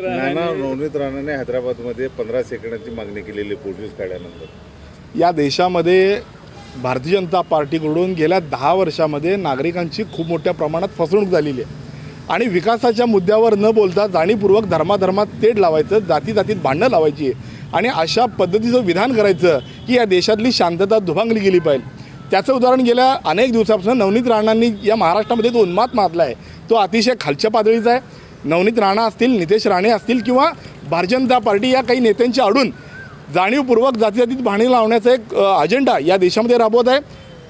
नाना नवनीत राणाने हैदराबादमध्ये पंधरा सेकंदाची मागणी केलेली पोटवीस काढल्यानंतर. या देशामध्ये भारतीय जनता पार्टीकडून गेल्या दहा वर्षामध्ये नागरिकांची खूप मोठ्या प्रमाणात फसवणूक झालेली आहे. आणि विकासाच्या मुद्द्यावर न बोलता जाणीवपूर्वक धर्माधर्मात तेढ लावायचं जाती जातीत भांडणं लावायची आणि अशा पद्धतीचं विधान करायचं की या देशातली शांतता दुभांगली गेली पाहिजे. त्याचं उदाहरण गेल्या अनेक दिवसापासून नवनीत राणांनी या महाराष्ट्रामध्ये जो उन्माद मारला आहे तो अतिशय खालच्या पातळीचा आहे. नवनीत राणा असतील नितेश राणे असतील किंवा भारतीय जनता पार्टी या काही नेत्यांच्या आडून जाणीवपूर्वक जाती जातीत भाणी लावण्याचा एक अजेंडा या देशामध्ये राबवत आहे.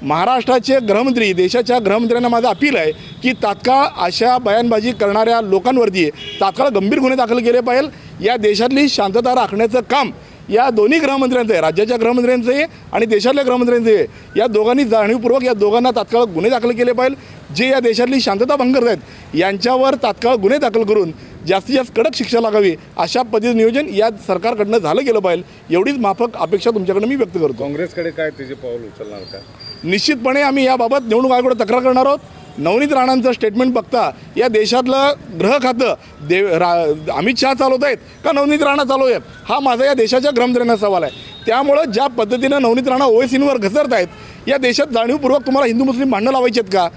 महाराष्ट्राचे गृहमंत्री देशाच्या गृहमंत्र्यांना माझं अपील आहे की तात्काळ अशा बयानबाजी करणाऱ्या लोकांवरती तात्काळ गंभीर गुन्हे दाखल केले पाहिजे. या देशातली शांतता राखण्याचं काम या दोन्ही गृहमंत्र्यांचं आहे राज्याच्या गृहमंत्र्यांचं आहे आणि देशातल्या गृहमंत्र्यांचं आहे. या दोघांनी जाणीवपूर्वक या दोघांना तात्काळ गुन्हे दाखल केले पाहिजे. जे या देशातली शांतता भंग करत आहेत यांच्यावर तात्काळ गुन्हे दाखल करून जास्तीत जास्त कडक शिक्षा लागावी अशा पद्धतीचं नियोजन या सरकारकडनं झालं गेलं पाहिजे एवढीच माफक अपेक्षा तुमच्याकडनं मी व्यक्त करतो. काँग्रेसकडे काय त्याचे पाऊल उचलणार का? निश्चितपणे आम्ही याबाबत निवडणूक आयोगाकडे तक्रार करणार आहोत. नवनीत राणांचं स्टेटमेंट बघता या देशातलं ग्रह खातं देव रा अमित शहा चालवत आहेत का नवनीत राणा चालवत आहेत? हा माझा या देशाच्या गृहमंत्र्यांना सवाल आहे. त्यामुळं ज्या पद्धतीनं नवनीत राणा ओएसींवर घसरत आहेत या देशात जाणीवपूर्वक तुम्हाला हिंदू मुस्लिम भांडणं लावायची आहेत का?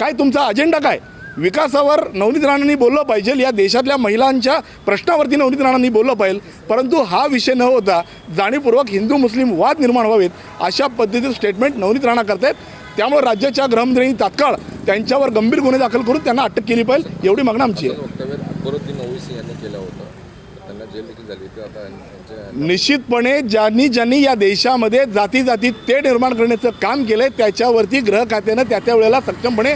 काय तुमचा अजेंडा काय? विकासावर नवनीत राणांनी बोललं पाहिजे या देशातल्या महिलांच्या प्रश्नावरती नवनीत राणांनी बोललं पाहिजे. परंतु हा विषय न होता जाणीवपूर्वक हिंदू मुस्लिम वाद निर्माण व्हावेत अशा पद्धतीचं स्टेटमेंट नवनीत राणा करतायत. त्यामुळे राज्याच्या गृहमंत्र्यांनी तात्काळ त्यांच्यावर गंभीर गुन्हे दाखल करून त्यांना अटक केली पाहिजे एवढी मागणं आमची आहे. त्यांना जेल देखील झाली होती. आता यांच्या निश्चितपणे ज्यांनी ज्यांनी या देशामध्ये जाती जाती ते निर्माण करण्याचं काम केलं आहे त्याच्यावरती गृह खात्यानं त्या त्या वेळेला सक्षमपणे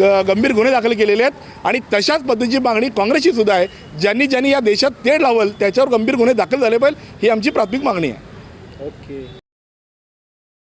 ग गंभीर गुन्हे दाखल केलेले आहेत. आणि तशाच पद्धतीची मागणी काँग्रेसची सुद्धा आहे. ज्यांनी ज्यांनी या देशात तेढ लावल त्याच्यावर गंभीर गुन्हे दाखल झाले पाहिजे ही आमची प्राथमिक मागणी आहे. ओके.